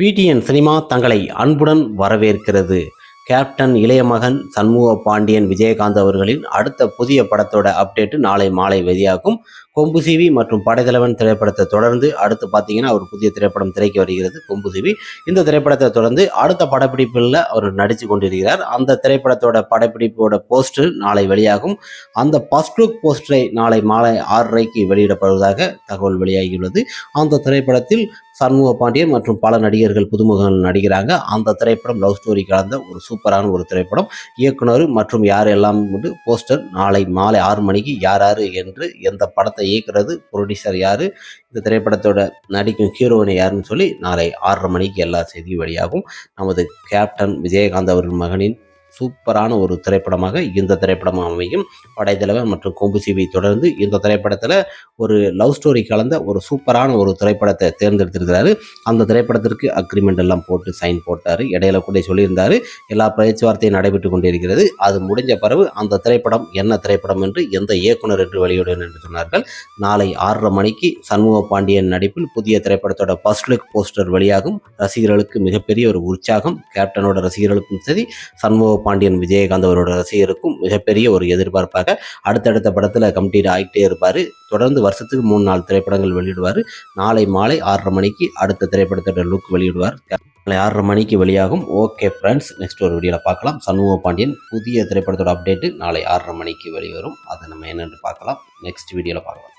PTN cinema தங்களை அன்புடன் வரவேற்கிறது. கேப்டன் இளைய மகன் சண்முக பாண்டியன் விஜயகாந்த் அவர்களின் அடுத்த புதிய படத்தோட அப்டேட் நாளை மாலை வெளியாகும். கொம்பு சிவி மற்றும் படைத்தலைவன் திரைப்படத்தை தொடர்ந்து அடுத்து பார்த்தீங்கன்னா ஒரு புதிய திரைப்படம் திரைக்கு வருகிறது கொம்பு சிவி. இந்த திரைப்படத்தை தொடர்ந்து அடுத்த படப்பிடிப்பில் அவர் நடித்து கொண்டிருக்கிறார். அந்த திரைப்படத்தோட படப்பிடிப்போட போஸ்டர் நாளை வெளியாகும். அந்த ஃபர்ஸ்ட் லுக் போஸ்டரை நாளை மாலை ஆறரைக்கு வெளியிடப்படுவதாக தகவல் வெளியாகியுள்ளது. அந்த திரைப்படத்தில் சண்முக பாண்டியன் மற்றும் பல நடிகர்கள் புதுமுகங்கள் நடிக்கிறாங்க. அந்த திரைப்படம் லவ் ஸ்டோரி கலந்த ஒரு சூப்பரான ஒரு திரைப்படம். இயக்குனர் மற்றும் யார் எல்லாம் போஸ்டர் நாளை மாலை ஆறு மணிக்கு யார் யார் என்று எந்த படத்தை இயக்குறது ப்ரொடியூசர் யார்? இந்த திரைப்படத்தோட நடிக்கும் ஹீரோவினை யாருன்னு சொல்லி நாளை ஆறரை மணிக்கு எல்லா செய்தியும் வெளியாகும். நமது கேப்டன் விஜயகாந்த் அவர்கள் மகனின் சூப்பரான ஒரு திரைப்படமாக இந்த திரைப்படம் அமையும். படைத்தலைவர் மற்றும் கொம்பு சிவி தொடர்ந்து இந்த திரைப்படத்தில் ஒரு லவ் ஸ்டோரி கலந்த ஒரு சூப்பரான ஒரு திரைப்படத்தை தேர்ந்தெடுத்திருக்கிறாரு. அந்த திரைப்படத்திற்கு அக்ரிமெண்ட் எல்லாம் போட்டு சைன் போட்டார். இடையில கூட சொல்லியிருந்தார் எல்லா பேச்சுவார்த்தையும் நடைபெற்று கொண்டிருக்கிறது. அது முடிஞ்ச பிறகு அந்த திரைப்படம் என்ன திரைப்படம் என்று எந்த இயக்குனர் என்று வெளியிடும் என்று சொன்னார்கள். நாளை ஆறரை மணிக்கு சண்முக பாண்டியன் நடிப்பில் புதிய திரைப்படத்தோட ஃபர்ஸ்ட் லுக் போஸ்டர் வெளியாகும். ரசிகர்களுக்கு மிகப்பெரிய ஒரு உற்சாகம். கேப்டனோட ரசிகர்களுக்கும் சரி சண்முக பாண்டியன் விஜயகாந்த் அவரோட ரசிகருக்கும் மிகப்பெரிய ஒரு எதிர்பார்ப்பாக அடுத்தடுத்த படத்தில் கம்ப்ளீட் ஆகிட்டே இருப்பார். தொடர்ந்து வருஷத்துக்கு மூணு நாலு திரைப்படங்கள் வெளியிடுவார். நாளை மாலை ஆறரை மணிக்கு அடுத்த திரைப்படத்தோட லுக் வெளியிடுவார். நாளை ஆறரை மணிக்கு வெளியாகும். ஓகே ஃப்ரெண்ட்ஸ் நெக்ஸ்ட் ஒரு வீடியோவில் பார்க்கலாம். சண்முக பாண்டியன் புதிய திரைப்படத்தோட அப்டேட்டு நாளை ஆறரை மணிக்கு வெளிவரும். அதை நம்ம என்னென்னு பார்க்கலாம். நெக்ஸ்ட் வீடியோவில் பார்க்கலாம்.